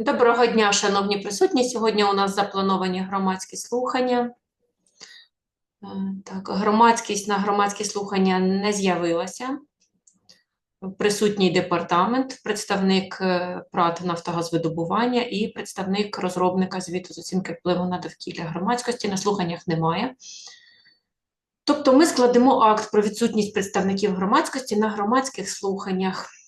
Доброго дня, шановні присутні. Сьогодні у нас заплановані громадські слухання. Е, Так, громадськість на громадські слухання не з'явилася. Присутній департамент, представник е, ПРАТ «Нафтогазвидобування» і представник розробника звіту з оцінки впливу на довкілля громадськості на слуханнях немає. Тобто ми складемо акт про відсутність представників громадськості на громадських слуханнях.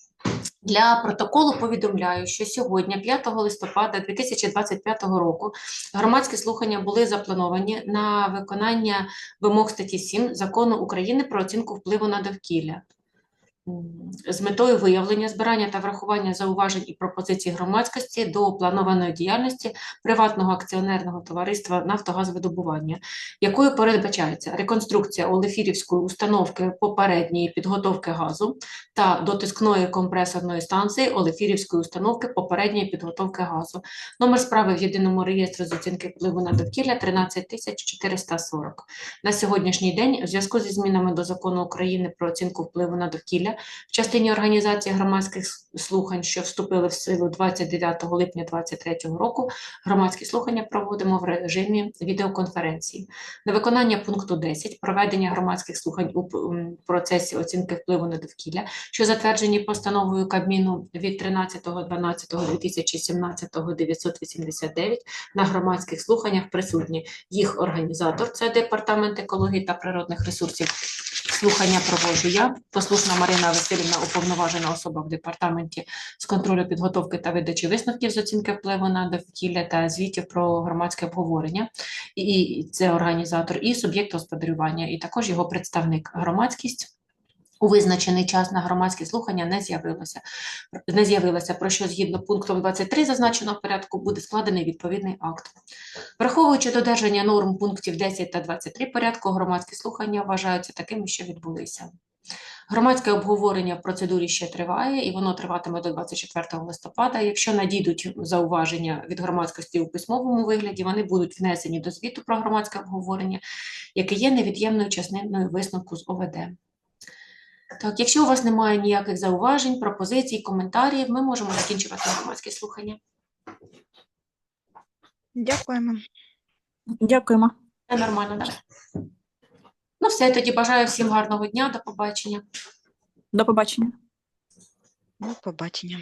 Для протоколу повідомляю, що сьогодні, 5 листопада 2025 року, громадські слухання були заплановані на виконання вимог статті 7 Закону України про оцінку впливу на довкілля. З метою виявлення, збирання та врахування зауважень і пропозицій громадськості до планованої діяльності приватного акціонерного товариства «Нафтогазвидобування», якою передбачається реконструкція Олефірівської установки попередньої підготовки газу, та дотискної компресорної станції Олефірівської установки попередньої підготовки газу. Номер справи в єдиному реєстрі з оцінки впливу на довкілля 13440. На сьогоднішній день, у зв'язку зі змінами до закону України про оцінку впливу на довкілля, в частині організації громадських слухань, що вступили в силу 29 липня 2023 року, громадські слухання проводимо в режимі відеоконференції. На виконання пункту 10 проведення громадських слухань у процесі оцінки впливу на довкілля що затверджені постановою Кабміну від 13.12.2017 989 на громадських слуханнях присутні. Їх організатор це Департамент екології та природних ресурсів. Слухання проводжу я, послушна Марина Васильівна, уповноважена особа в департаменті з контролю підготовки та видачі висновків з оцінки впливу на довкілля та звітів про громадське обговорення. І це організатор, і суб'єкт господарювання, і також його представник громадськість у визначений час на громадські слухання не з'явилося. Не з'явилося, про що згідно пунктом 23 зазначеного порядку буде складений відповідний акт. Враховуючи додержання норм пунктів 10 та 23 порядку, громадські слухання вважаються такими, що відбулися. Громадське обговорення в процедурі ще триває, і воно триватиме до 24 листопада. Якщо надійдуть зауваження від громадськості у письмовому вигляді, вони будуть внесені до звіту про громадське обговорення, яке є невід'ємною частиною висновку з ОВД. Так, якщо у вас немає ніяких зауважень, пропозицій, коментарів, ми можемо закінчувати громадські слухання. Дякуємо. Дякуємо. Це нормально, так? Ну, все, тоді бажаю всім гарного дня, до побачення. До побачення. До побачення.